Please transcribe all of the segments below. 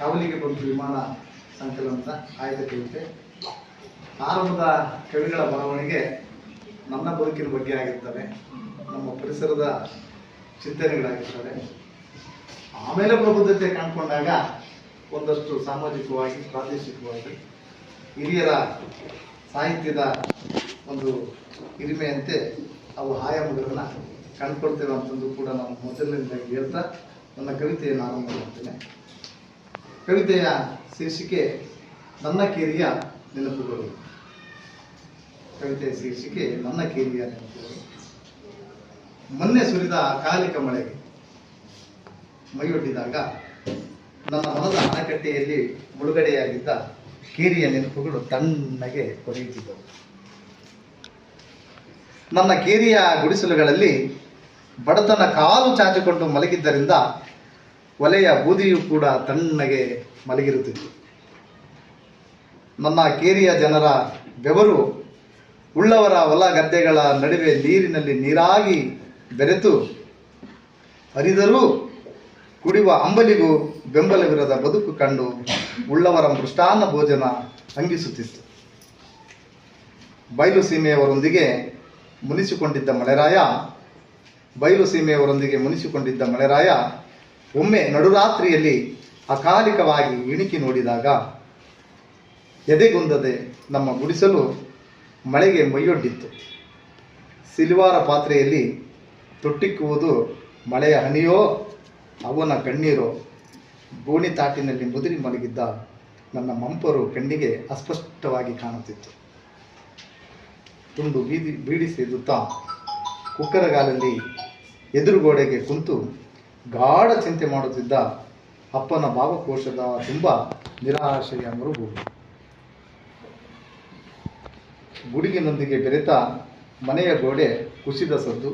ಕಾವಲಿಗೆ ಬಂದು ವಿಮಾನ ಸಂಕಲನದ ಆಯ್ದ ಕವಿತೆ ಆರಂಭದ ಕವಿಗಳ ಬರವಣಿಗೆ ನನ್ನ ಬದುಕಿನ ಬಗ್ಗೆ ಆಗಿರ್ತವೆ. ನಮ್ಮ ಪರಿಸರದ ಚಿಂತನೆಗಳಾಗಿರ್ತವೆ. ಆಮೇಲೆ ಪ್ರಬುದ್ಧತೆ ಕಾಣ್ಕೊಂಡಾಗ ಒಂದಷ್ಟು ಸಾಮಾಜಿಕವಾಗಿ, ಪ್ರಾದೇಶಿಕವಾಗಿ ಹಿರಿಯರ ಸಾಹಿತ್ಯದ ಒಂದು ಹಿರಿಮೆಯಂತೆ ಅವು ಆಯಾಮಗಳನ್ನ ಕಂಡುಕೊಳ್ತೇವೆ ಅಂತಂದು ಕೂಡ ನಾನು ಮೊದಲನೇದಾಗಿ ಹೇಳ್ತಾ ನನ್ನ ಕವಿತೆಯನ್ನು ಆರಂಭ ಮಾಡ್ತೇನೆ. ಕವಿತೆಯ ಶೀರ್ಷಿಕೆ ನನ್ನ ಕೇರಿಯ ನೆನಪುಗಳು. ಕವಿತೆಯ ಶೀರ್ಷಿಕೆ ನನ್ನ ಕೇರಿಯ ನೆನಪುಗಳು. ಮೊನ್ನೆ ಸುರಿದ ಕಾಲಿಕ ಮಳೆಗೆ ಮೈಯೊಡ್ಡಿದಾಗ ನನ್ನ ಮನದ ಅಣೆಕಟ್ಟೆಯಲ್ಲಿ ಮುಳುಗಡೆಯಾಗಿದ್ದ ಕೇರಿಯ ನೆನಪುಗಳು ತಣ್ಣಗೆ ಕೊರೆಯುತ್ತಿದ್ದವು. ನನ್ನ ಕೇರಿಯ ಗುಡಿಸಲುಗಳಲ್ಲಿ ಬಡತನ ಕಾಲು ಚಾಚಿಕೊಂಡು ಮಲಗಿದ್ದರಿಂದ ಒಲೆಯ ಬೂದಿಯು ಕೂಡ ತಣ್ಣಗೆ ಮಲಗಿರುತ್ತಿತ್ತು. ನನ್ನ ಕೇರಿಯ ಜನರ ಬೆವರು ಉಳ್ಳವರ ಹೊಲ ಗದ್ದೆಗಳ ನಡುವೆ ನೀರಿನಲ್ಲಿ ನೀರಾಗಿ ಬೆರೆತು ಹರಿದರೂ ಕುಡಿಯುವ ಅಂಬಲಿಗೂ ಬೆಂಬಲವಿರದ ಬದುಕು ಕಂಡು ಉಳ್ಳವರ ಮೃಷ್ಟಾನ್ನ ಭೋಜನ ಅಂಗಿಸುತ್ತಿತ್ತು ಬಯಲು ಸೀಮೆಯವರೊಂದಿಗೆ ಮುನಿಸಿಕೊಂಡಿದ್ದ ಮಳೆರಾಯ ಬಯಲು ಸೀಮೆಯವರೊಂದಿಗೆ ಮುನಿಸಿಕೊಂಡಿದ್ದ ಮಳೆರಾಯ ಒಮ್ಮೆ ನಡುರಾತ್ರಿಯಲ್ಲಿ ಅಕಾಲಿಕವಾಗಿ ಇಣಿಕಿ ನೋಡಿದಾಗ ಎದೆಗುಂದದೆ ನಮ್ಮ ಗುಡಿಸಲು ಮಳೆಗೆ ಮೈಯೊಡ್ಡಿತ್ತು. ಸಿಲ್ವಾರ ಪಾತ್ರೆಯಲ್ಲಿ ತೊಟ್ಟಿಕ್ಕುವುದು ಮಳೆಯ ಹನಿಯೋ, ಅವನ ಕಣ್ಣೀರೋ ಗೋಣಿ ತಾಟಿನಲ್ಲಿ ಮುದುರಿ ಮಲಗಿದ್ದ ನನ್ನ ಮಂಪರು ಕಣ್ಣಿಗೆ ಅಸ್ಪಷ್ಟವಾಗಿ ಕಾಣುತ್ತಿತ್ತು. ತುಂಡು ಬೀದಿ ಬೀಡಿಸಿದುತ್ತಾ ಕುಕ್ಕರಗಾಲಲ್ಲಿ ಎದುರುಗೋಡೆಗೆ ಕುಂತು ಗಾಢ ಚಿಂತೆ ಮಾಡುತ್ತಿದ್ದ ಅಪ್ಪನ ಭಾವಕೋಶದ ತುಂಬ ನಿರಾಶೆಯ ಮರುಗು ಗುಡುಗಿನೊಂದಿಗೆ ಬೆರೆತ ಮನೆಯ ಗೋಡೆ ಕುಸಿದ ಸದ್ದು.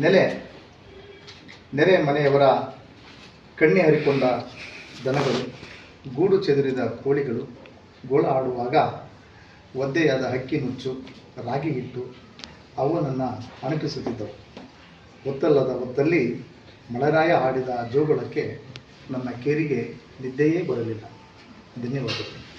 ನೆಲೆ, ನೆರೆ ಮನೆಯವರ ಕಣ್ಣೆ ಹರಿಕೊಂಡ ದನಗಳು, ಗೂಡು ಚೆದರಿದ ಕೋಳಿಗಳು ಗೋಳ ಆಡುವಾಗ ಒದ್ದೆಯಾದ ಹಕ್ಕಿ ನುಚ್ಚು ರಾಗಿ ಹಿಟ್ಟು ಅವನನ್ನು ಅಣಕಿಸುತ್ತಿದ್ದವು ಒತ್ತಲ್ಲದ ಹೊತ್ತಲ್ಲಿ ಮಳೆರಾಯ ಆಡಿದ ಜೋಗುಳಕ್ಕೆ ನನ್ನ ಕೇರಿಗೆ ನಿದ್ದೆಯೇ ಬರಲಿಲ್ಲ. ಧನ್ಯವಾದಗಳು.